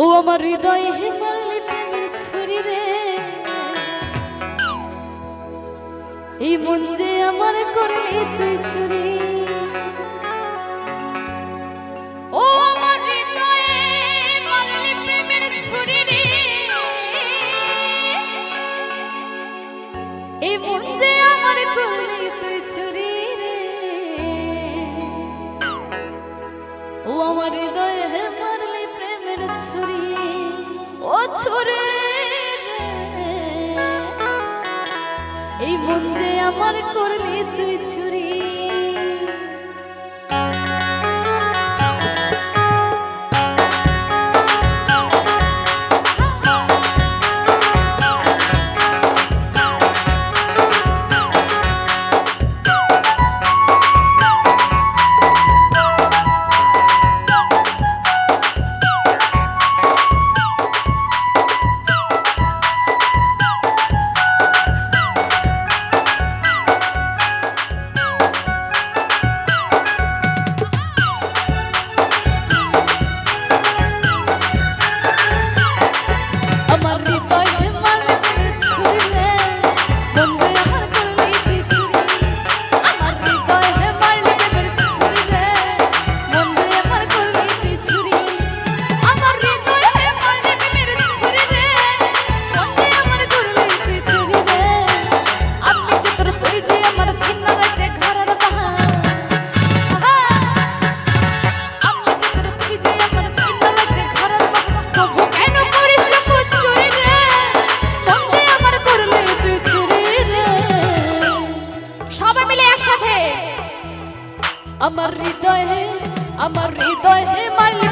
ও আমার হৃদয় হে মারলি তুমি ছুরি রে। এই মন যে আমার করলি তুই ছুরি। ও আমার হৃদয় হে মা যে করলি তুই রে। ও আমার হৃদয়ে এই মন যে আমার করলে তুই ছুরি আমার হৃদয় হে আমার হৃদয় হে মালিক।